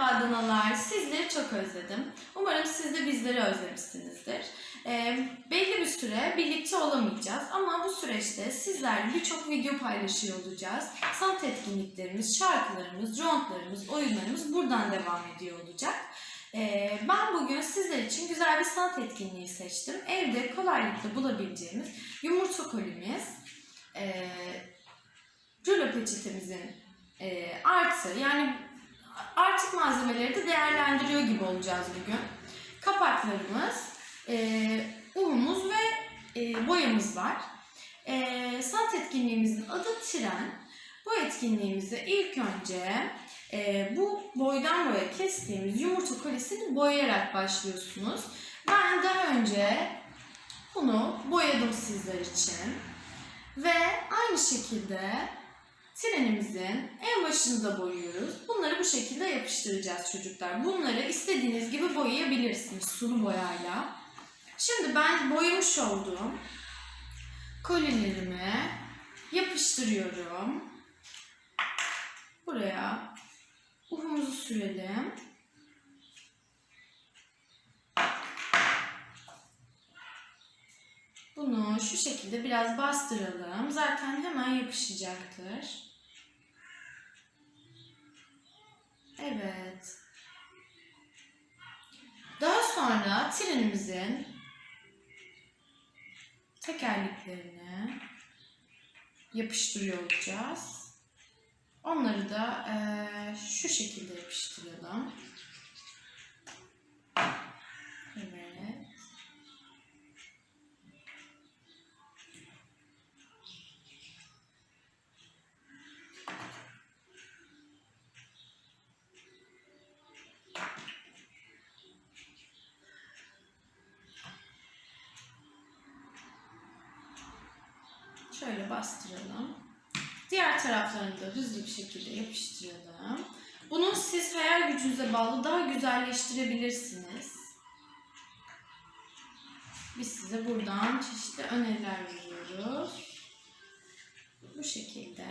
Merhaba Danalar, sizleri çok özledim. Umarım siz de bizleri özlemişsinizdir. Ee, belli bir süre birlikte olamayacağız ama bu süreçte sizlerle birçok video paylaşıyor olacağız. Sanat etkinliklerimiz, şarkılarımız, roundlarımız, oyunlarımız buradan devam ediyor olacak. Ee, ben bugün sizler için güzel bir sanat etkinliği seçtim. Evde kolaylıkla bulabileceğimiz yumurta kolimiz, e, rulo peçetemizin e, artı yani malzemeleri de değerlendiriyor gibi olacağız bugün. Kapaklarımız, e, unumuz ve e, boyamız var. E, sanat etkinliğimizin adı Tren. Bu etkinliğimizi ilk önce e, bu boydan boya kestiğimiz yumurta kolesini boyayarak başlıyorsunuz. Ben daha önce bunu boyadım sizler için. Ve aynı şekilde trenimizin en başını da boyuyoruz. Bunları bu şekilde yapıştıracağız çocuklar. Bunları istediğiniz gibi boyayabilirsiniz sulu boyayla. Şimdi ben boyamış olduğum kolilerimi yapıştırıyorum. Buraya unumuzu sürelim. Bunu şu şekilde biraz bastıralım. Zaten hemen yapışacaktır. Evet. Daha sonra trenimizin tekerleklerini yapıştırıyor olacağız. Onları da eee, şu şekilde yapıştıralım. Şöyle bastıralım. Diğer taraflarını da hızlı bir şekilde yapıştıralım. Bunu siz hayal gücünüze bağlı daha güzelleştirebilirsiniz. Biz size buradan çeşitli öneriler veriyoruz. Bu şekilde.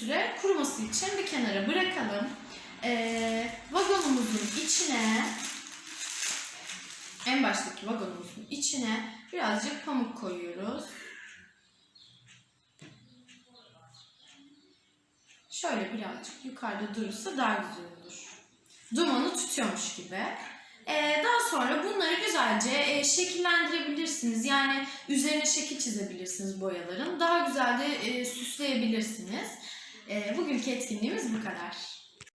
Süre kuruması için bir kenara bırakalım. Ee, vagonumuzun içine, en baştaki vagonumuzun içine birazcık pamuk koyuyoruz. Şöyle birazcık yukarıda durursa daha güzel olur. Dumanı tutuyormuş gibi. Ee, daha sonra bunları güzelce e, şekillendirebilirsiniz. Yani üzerine şekil çizebilirsiniz boyaların. Daha güzel de e, süsleyebilirsiniz. E, bugünkü etkinliğimiz bu kadar.